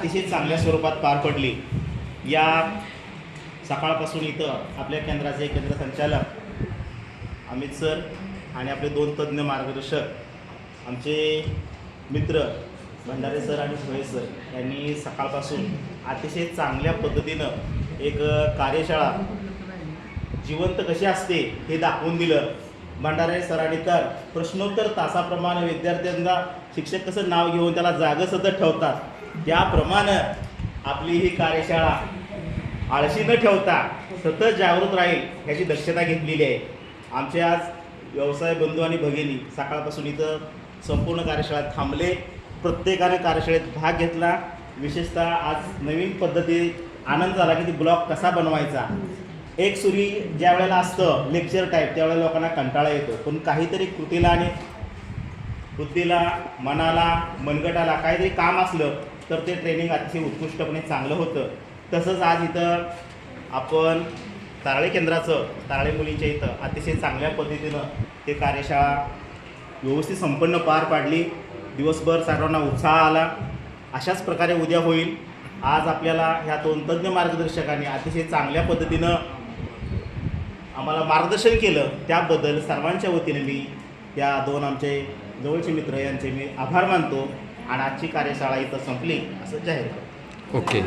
अतिशय चांगल्या स्वरूपात पार पडली. या सकाळपासून इथं आपल्या केंद्राचे केंद्र संचालक अमित सर आणि आपले दोन तज्ज्ञ मार्गदर्शक आमचे मित्र भंडारे सर आणि सुहेश सर यांनी सकाळपासून अतिशय चांगल्या पद्धतीनं एक कार्यशाळा जिवंत कशी असते हे दाखवून दिलं. भंडारे सरांनी तर प्रश्नोत्तर तासाप्रमाणे विद्यार्थ्यांना शिक्षक कसं नाव घेऊन त्याला जागं सतत ठेवतात त्याप्रमाणे आपली ही कार्यशाळा आळशी न ठेवता सतत जागृत राहील ह्याची दक्षता घेतलेली आहे. आमचे आज व्यवसाय बंधू आणि भगिनी सकाळपासून इथं संपूर्ण कार्यशाळेत थांबले. प्रत्येकाने कार्यशाळेत भाग घेतला. विशेषतः आज नवीन पद्धती आनंद झाला की ती ब्लॉग कसा बनवायचा. एक सुरी ज्या वेळेला असतं लेक्चर टाईप त्यावेळेला लोकांना कंटाळा येतो. पण काहीतरी कृतीला आणि बुद्धीला मनाला मनगटाला काहीतरी काम असलं तर ते ट्रेनिंग अतिशय उत्कृष्टपणे चांगलं होतं. तसंच आज इथं आपण तारळे केंद्राचं तारळे मुलींच्या इथं अतिशय चांगल्या पद्धतीनं ते कार्यशाळा व्यवस्थित संपन्न पार पाडली. दिवसभर सर्वांना उत्साह आला. अशाच प्रकारे उद्या होईल. आज आपल्याला ह्या दोन तज्ज्ञ मार्गदर्शकांनी अतिशय चांगल्या पद्धतीनं आम्हाला मार्गदर्शन केलं. त्याबद्दल सर्वांच्या वतीने मी या दोन आमचे जवळचे मित्र यांचे मी आभार मानतो आणि आजची कार्यशाळा इथं संपली असं जाहीर करतो. ओके.